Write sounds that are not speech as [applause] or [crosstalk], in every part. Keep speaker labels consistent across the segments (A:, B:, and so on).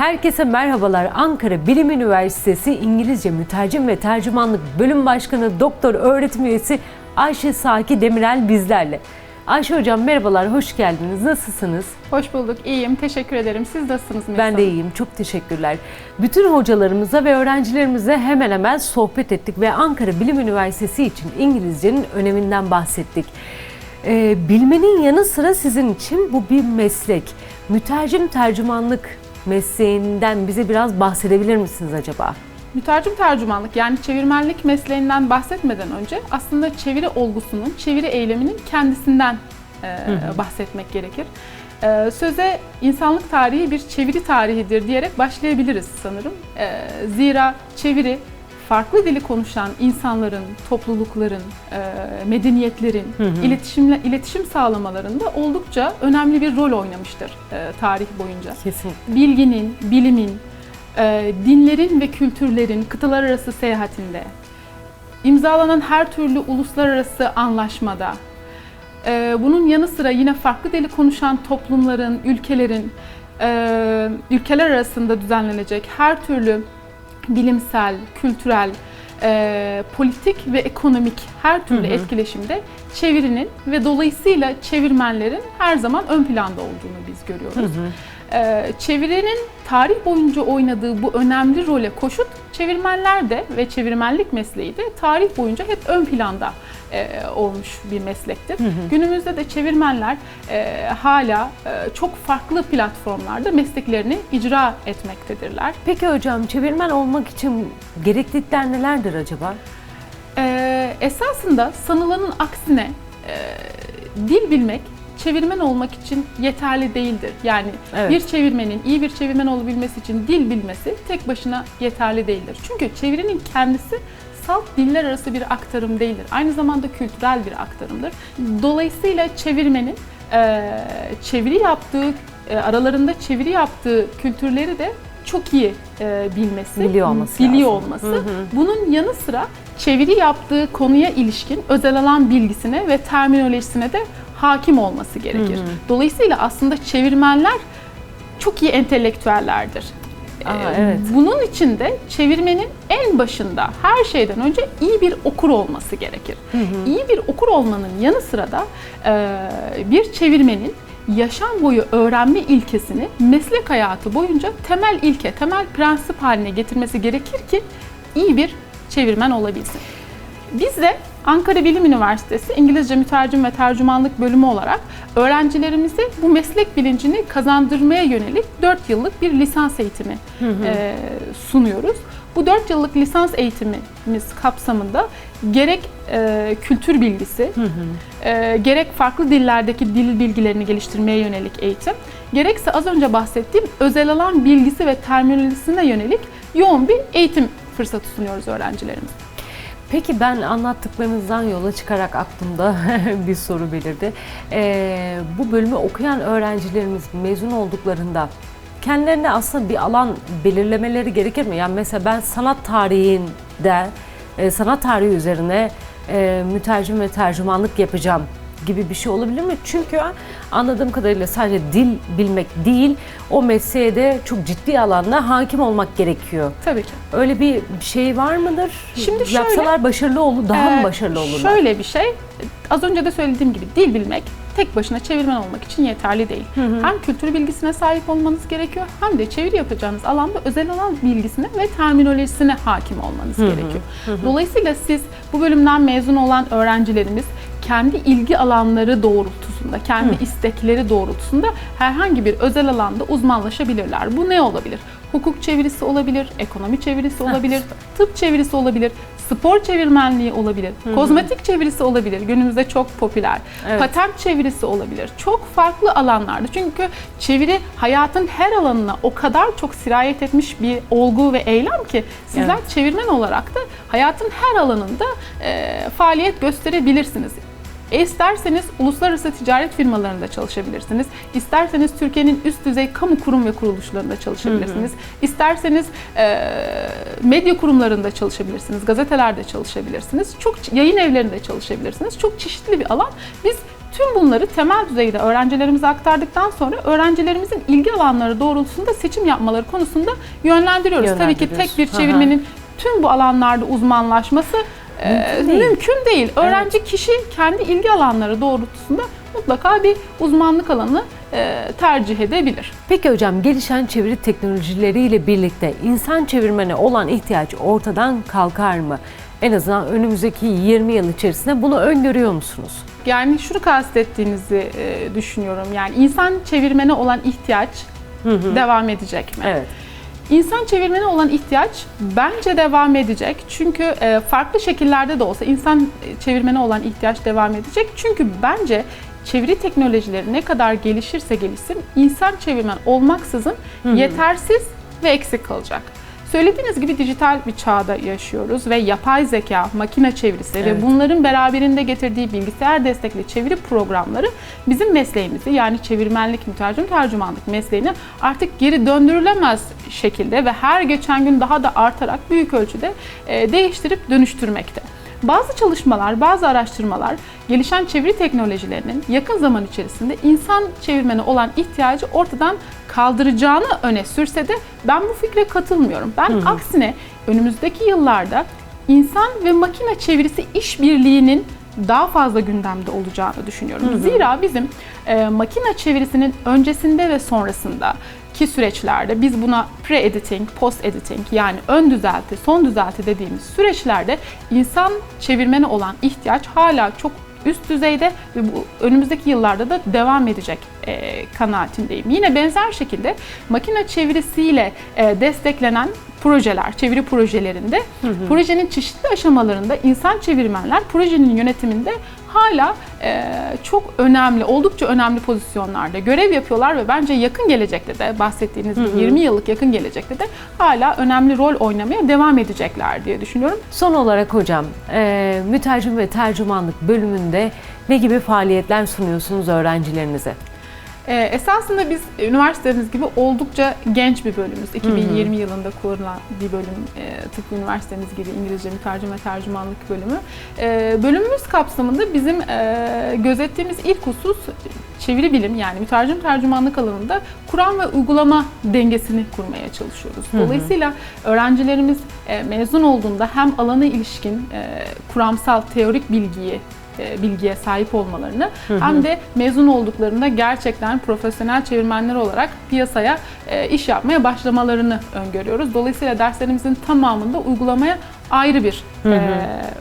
A: Herkese merhabalar. Ankara Bilim Üniversitesi İngilizce Mütercim ve Tercümanlık Bölüm Başkanı Doktor Öğretim Üyesi Ayşe Saki Demirel bizlerle. Ayşe Hocam merhabalar, hoş geldiniz. Nasılsınız?
B: Hoş bulduk, iyiyim. Teşekkür ederim. Siz nasılsınız Melisa
A: Ben de iyiyim, çok teşekkürler. Bütün hocalarımıza ve öğrencilerimize hemen hemen sohbet ettik ve Ankara Bilim Üniversitesi için İngilizcenin öneminden bahsettik. Ee, bilmenin yanı sıra sizin için bu bir meslek. Mütercim tercümanlık mesleğinden bize biraz bahsedebilir misiniz acaba?
B: Mütercim tercümanlık yani çevirmenlik mesleğinden bahsetmeden önce aslında çeviri olgusunun, çeviri eyleminin kendisinden e, bahsetmek gerekir. E, söze insanlık tarihi bir çeviri tarihidir diyerek başlayabiliriz sanırım. E, zira çeviri farklı dili konuşan insanların, toplulukların, e, medeniyetlerin iletişimle iletişim sağlamalarında oldukça önemli bir rol oynamıştır e, tarih boyunca.
A: Kesinlikle.
B: bilginin, bilimin, e, dinlerin ve kültürlerin kıtalar arası seyahatinde, imzalanan her türlü uluslararası anlaşmada, bunun yanı sıra yine farklı dili konuşan toplumların, ülkelerin, ülkeler arasında düzenlenecek her türlü bilimsel, kültürel, e, politik ve ekonomik her türlü
A: Hı hı.
B: etkileşimde çevirinin ve dolayısıyla çevirmenlerin her zaman ön planda olduğunu biz görüyoruz. Ee, çevirinin tarih boyunca oynadığı bu önemli role koşut çevirmenler de ve çevirmenlik mesleği de tarih boyunca hep ön planda e, olmuş bir meslektir. Günümüzde de çevirmenler e, hala e, çok farklı platformlarda mesleklerini icra etmektedirler.
A: Peki hocam çevirmen olmak için gereklilikler nelerdir acaba?
B: Ee, esasında sanılanın aksine e, dil bilmek çevirmen olmak için yeterli değildir. Yani
A: Evet.
B: bir çevirmenin iyi bir çevirmen olabilmesi için dil bilmesi tek başına yeterli değildir. Çünkü çevirinin kendisi salt diller arası bir aktarım değildir. Aynı zamanda kültürel bir aktarımdır. Dolayısıyla çevirmenin e, çeviri yaptığı, e, aralarında çeviri yaptığı kültürleri de çok iyi e, bilmesi,
A: Biliyor olması
B: biliyor
A: lazım.
B: olması.
A: Hı hı.
B: Bunun yanı sıra çeviri yaptığı konuya ilişkin özel alan bilgisine ve terminolojisine de hakim olması gerekir.
A: Hı hı.
B: Dolayısıyla aslında çevirmenler çok iyi entelektüellerdir.
A: Aa,
B: Ee,
A: evet.
B: Bunun için de çevirmenin en başında her şeyden önce iyi bir okur olması gerekir. İyi bir okur olmanın yanı sıra da e, bir çevirmenin yaşam boyu öğrenme ilkesini meslek hayatı boyunca temel ilke, temel prensip haline getirmesi gerekir ki iyi bir çevirmen olabilsin. Biz de Ankara Bilim Üniversitesi İngilizce Mütercim ve Tercümanlık Bölümü olarak öğrencilerimize bu meslek bilincini kazandırmaya yönelik 4 yıllık bir lisans eğitimi e, sunuyoruz. Bu 4 yıllık lisans eğitimimiz kapsamında gerek e, kültür bilgisi, e, gerek farklı dillerdeki dil bilgilerini geliştirmeye yönelik eğitim, gerekse az önce bahsettiğim özel alan bilgisi ve terminolojisine yönelik yoğun bir eğitim fırsatı sunuyoruz öğrencilerimize.
A: Peki ben anlattıklarınızdan yola çıkarak aklımda [laughs] bir soru belirdi. Ee, bu bölümü okuyan öğrencilerimiz mezun olduklarında kendilerine aslında bir alan belirlemeleri gerekir mi? Yani mesela ben sanat tarihinde, e, sanat tarihi üzerine e, mütercim ve tercümanlık yapacağım gibi bir şey olabilir mi? Çünkü anladığım kadarıyla sadece dil bilmek değil, o mesleğe de çok ciddi alanda hakim olmak gerekiyor.
B: Tabii ki.
A: Öyle bir şey var mıdır?
B: Şimdi şöyle-
A: Yapsalar başarılı olur, daha
B: Ee,
A: mı başarılı olurlar?
B: Şöyle bir şey, az önce de söylediğim gibi dil bilmek tek başına çevirmen olmak için yeterli değil. Hem kültür bilgisine sahip olmanız gerekiyor hem de çeviri yapacağınız alanda özel alan bilgisine ve terminolojisine hakim olmanız gerekiyor. Dolayısıyla siz bu bölümden mezun olan öğrencilerimiz kendi ilgi alanları doğrultusunda, kendi istekleri doğrultusunda herhangi bir özel alanda uzmanlaşabilirler. Bu ne olabilir? Hukuk çevirisi olabilir, ekonomi çevirisi olabilir, tıp çevirisi olabilir, spor çevirmenliği olabilir, kozmetik çevirisi olabilir. Günümüzde çok popüler.
A: Evet.
B: Patent çevirisi olabilir. Çok farklı alanlarda. Çünkü çeviri hayatın her alanına o kadar çok sirayet etmiş bir olgu ve eylem ki sizler
A: Evet.
B: çevirmen olarak da hayatın her alanında e, faaliyet gösterebilirsiniz. E isterseniz uluslararası ticaret firmalarında çalışabilirsiniz. İsterseniz Türkiye'nin üst düzey kamu kurum ve kuruluşlarında çalışabilirsiniz. İsterseniz e, medya kurumlarında çalışabilirsiniz, gazetelerde çalışabilirsiniz. Çok yayın evlerinde çalışabilirsiniz. Çok çeşitli bir alan. Biz Tüm bunları temel düzeyde öğrencilerimize aktardıktan sonra öğrencilerimizin ilgi alanları doğrultusunda seçim yapmaları konusunda yönlendiriyoruz. Tabii ki
A: Yönlendiriyoruz.
B: tek bir
A: Hı hı.
B: çevirmenin tüm bu alanlarda uzmanlaşması
A: Mümkün değil.
B: mümkün değil. Öğrenci kişi kendi ilgi alanları doğrultusunda mutlaka bir uzmanlık alanı tercih edebilir.
A: Peki hocam gelişen çeviri teknolojileriyle birlikte insan çevirmene olan ihtiyaç ortadan kalkar mı? En azından önümüzdeki 20 yıl içerisinde bunu öngörüyor musunuz?
B: Yani şunu kastettiğinizi düşünüyorum. Yani insan çevirmene olan ihtiyaç devam edecek mi?
A: Evet.
B: İnsan çevirmene olan ihtiyaç bence devam edecek. Çünkü e, farklı şekillerde de olsa insan çevirmene olan ihtiyaç devam edecek. Çünkü bence çeviri teknolojileri ne kadar gelişirse gelişsin insan çevirmen olmaksızın yetersiz ve eksik kalacak. Söylediğiniz gibi dijital bir çağda yaşıyoruz ve yapay zeka, makine çevirisi
A: Evet.
B: ve bunların beraberinde getirdiği bilgisayar destekli çeviri programları bizim mesleğimizi yani çevirmenlik, mütercim tercümanlık mesleğini artık geri döndürülemez şekilde ve her geçen gün daha da artarak büyük ölçüde e, değiştirip dönüştürmekte. Bazı çalışmalar, bazı araştırmalar gelişen çeviri teknolojilerinin yakın zaman içerisinde insan çevirmeni olan ihtiyacı ortadan kaldıracağını öne sürse de ben bu fikre katılmıyorum. Ben aksine önümüzdeki yıllarda insan ve makine çevirisi işbirliğinin daha fazla gündemde olacağını düşünüyorum. Zira bizim e, makine çevirisinin öncesinde ve sonrasında ki süreçlerde biz buna pre-editing, post-editing yani ön düzelti, son düzelti dediğimiz süreçlerde insan çevirmene olan ihtiyaç hala çok üst düzeyde ve bu önümüzdeki yıllarda da devam edecek e, kanaatindeyim. Yine benzer şekilde makine çevirisiyle e, desteklenen projeler, çeviri projelerinde projenin çeşitli aşamalarında insan çevirmenler projenin yönetiminde hala e, çok önemli, oldukça önemli pozisyonlarda görev yapıyorlar ve bence yakın gelecekte de bahsettiğiniz gibi 20 yıllık yakın gelecekte de hala önemli rol oynamaya devam edecekler diye düşünüyorum.
A: Son olarak hocam, e, mütercim ve tercümanlık bölümünde ne gibi faaliyetler sunuyorsunuz öğrencilerinize?
B: Ee, esasında biz üniversitemiz gibi oldukça genç bir bölümüz. 2020 yılında kurulan bir bölüm e, tıpkı üniversitemiz gibi İngilizce mütercim ve tercümanlık bölümü. E, bölümümüz kapsamında bizim e, gözettiğimiz ilk husus çeviri bilim yani mütercim tercümanlık alanında Kur'an ve uygulama dengesini kurmaya çalışıyoruz. Dolayısıyla öğrencilerimiz e, mezun olduğunda hem alana ilişkin e, kuramsal teorik bilgiyi e, bilgiye sahip olmalarını hem de mezun olduklarında gerçekten profesyonel çevirmenler olarak piyasaya e, iş yapmaya başlamalarını öngörüyoruz. Dolayısıyla derslerimizin tamamında uygulamaya ayrı bir e,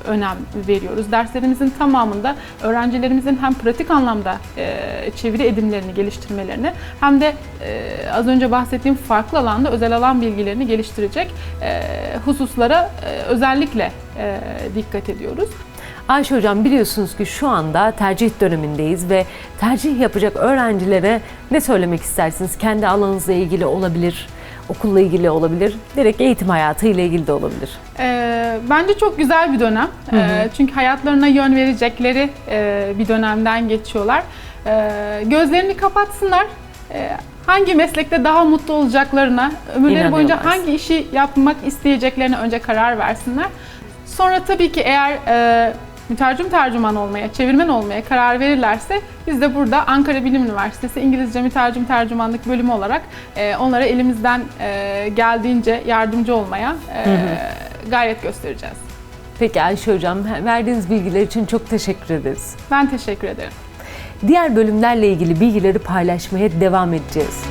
B: önem veriyoruz. Derslerimizin tamamında öğrencilerimizin hem pratik anlamda e, çeviri edimlerini geliştirmelerini hem de e, az önce bahsettiğim farklı alanda özel alan bilgilerini geliştirecek e, hususlara e, özellikle e, dikkat ediyoruz.
A: Ayşe Hocam biliyorsunuz ki şu anda tercih dönemindeyiz ve tercih yapacak öğrencilere ne söylemek istersiniz? Kendi alanınızla ilgili olabilir, okulla ilgili olabilir, direkt eğitim hayatı ile ilgili de olabilir.
B: Ee, bence çok güzel bir dönem. Ee, çünkü hayatlarına yön verecekleri e, bir dönemden geçiyorlar. Ee, gözlerini kapatsınlar. Ee, hangi meslekte daha mutlu olacaklarına, ömürleri boyunca hangi işi yapmak isteyeceklerine önce karar versinler. Sonra tabii ki eğer e, mütercim tercüman olmaya, çevirmen olmaya karar verirlerse biz de burada Ankara Bilim Üniversitesi İngilizce Mütercim Tercümanlık bölümü olarak e, onlara elimizden e, geldiğince yardımcı olmaya e, gayret göstereceğiz.
A: Peki Ayşe Hocam verdiğiniz bilgiler için çok teşekkür ederiz.
B: Ben teşekkür ederim.
A: Diğer bölümlerle ilgili bilgileri paylaşmaya devam edeceğiz.